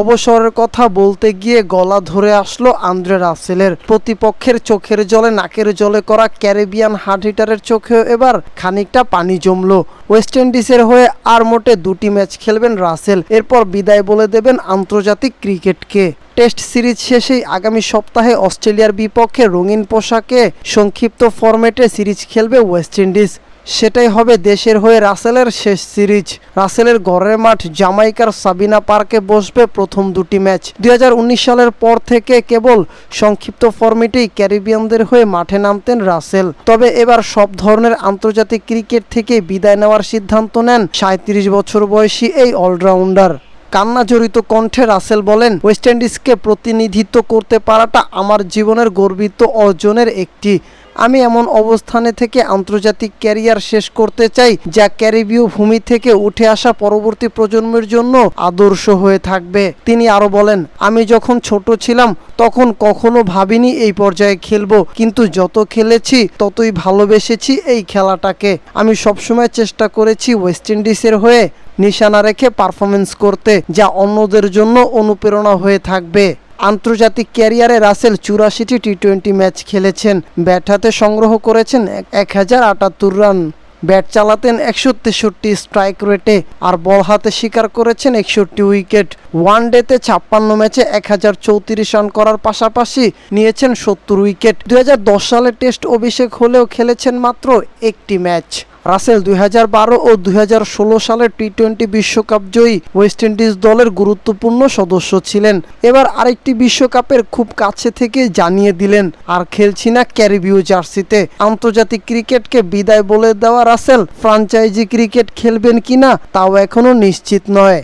অবসরের কথা বলতে গিয়ে গলা ধরে আসলো আন্দ্রে রাসেলের। প্রতিপক্ষের চোখের জলে, নাকের জলে করা ক্যারিবিয়ান হার্ড হিটারের চোখে এবার খানিকটা পানি জমল। ওয়েস্ট ইন্ডিজের হয়ে আর মোটে দুটি ম্যাচ খেলবেন রাসেল। এরপর বিদায় বলে দেবেন আন্তর্জাতিক ক্রিকেটকে। টেস্ট সিরিজ শেষেই আগামী সপ্তাহে অস্ট্রেলিয়ার বিপক্ষে রঙিন পোশাকে সংক্ষিপ্ত ফরম্যাটে সিরিজ খেলবে ওয়েস্ট ইন্ডিজ। সেটাই হবে দেশের হয়ে রাসেলের শেষ সিরিজ। রাসেলের ঘরের মাঠ জামাইকার সাবিনা পার্কে বসবে প্রথম দুটি ম্যাচ। দুই হাজার উনিশ সালের পর থেকে কেবল সংক্ষিপ্ত ফরম্যাটেই ক্যারিবিয়ানদের হয়ে মাঠে নামতেন রাসেল। তবে এবার সব ধরনের আন্তর্জাতিক ক্রিকেট থেকে বিদায় নেওয়ার সিদ্ধান্ত নেন সাঁত্রিশ বছর বয়সী এই অলরাউন্ডার। কান্না জড়িত কণ্ঠে রাসেল বলেন, ওয়েস্ট ইন্ডিজকে প্রতিনিধিত্ব করতে পারাটা আমার জীবনের গর্বিত অর্জনের একটি আমি এমন অবস্থানে থেকে আন্তর্জাতিক ক্যারিয়ার শেষ করতে চাই, যা ক্যারিবীয় ভূমি থেকে উঠে আসা পরবর্তী প্রজন্মের জন্য আদর্শ হয়ে থাকবে। তিনি আরও বলেন, আমি যখন ছোট ছিলাম, তখন কখনো ভাবিনি এই পর্যায়ে খেলব, কিন্তু যত খেলেছি, ততই ভালোবেসেছি এই খেলাটাকে। আমি সবসময় চেষ্টা করেছি ওয়েস্ট ইন্ডিজের হয়ে নিশানা রেখে পারফরমেন্স করতে, যা অন্যদের জন্য অনুপ্রেরণা হয়ে থাকবে। আন্তর্জাতিক ক্যারিয়ারে রাসেল চুরাশিটি টি টোয়েন্টি ম্যাচ খেলেছেন। ব্যাট হাতে সংগ্রহ করেছেন এক হাজার আটাত্তর রান। ব্যাট চালাতেন একশো তেষট্টি স্ট্রাইক রেটে আর বল হাতে শিকার করেছেন একষট্টি উইকেট। ওয়ান ডেতে ছাপ্পান্ন ম্যাচে এক হাজার চৌত্রিশ রান করার পাশাপাশি নিয়েছেন সত্তর উইকেট। দু হাজার দশ সালে টেস্ট অভিষেক হলেও খেলেছেন মাত্র একটি ম্যাচ। রাসেল দুই হাজার বারো ও দুই সালের টি টোয়েন্টি বিশ্বকাপ জয়ী ওয়েস্ট ইন্ডিজ দলের গুরুত্বপূর্ণ সদস্য ছিলেন। এবার আরেকটি বিশ্বকাপের খুব কাছে থেকে জানিয়ে দিলেন, আর খেলছি না ক্যারিবীয় জার্সিতে। আন্তর্জাতিক ক্রিকেটকে বিদায় বলে দেওয়া রাসেল, ফ্রাঞ্চাইজি ক্রিকেট খেলবেন কিনা তাও এখনও নিশ্চিত নয়।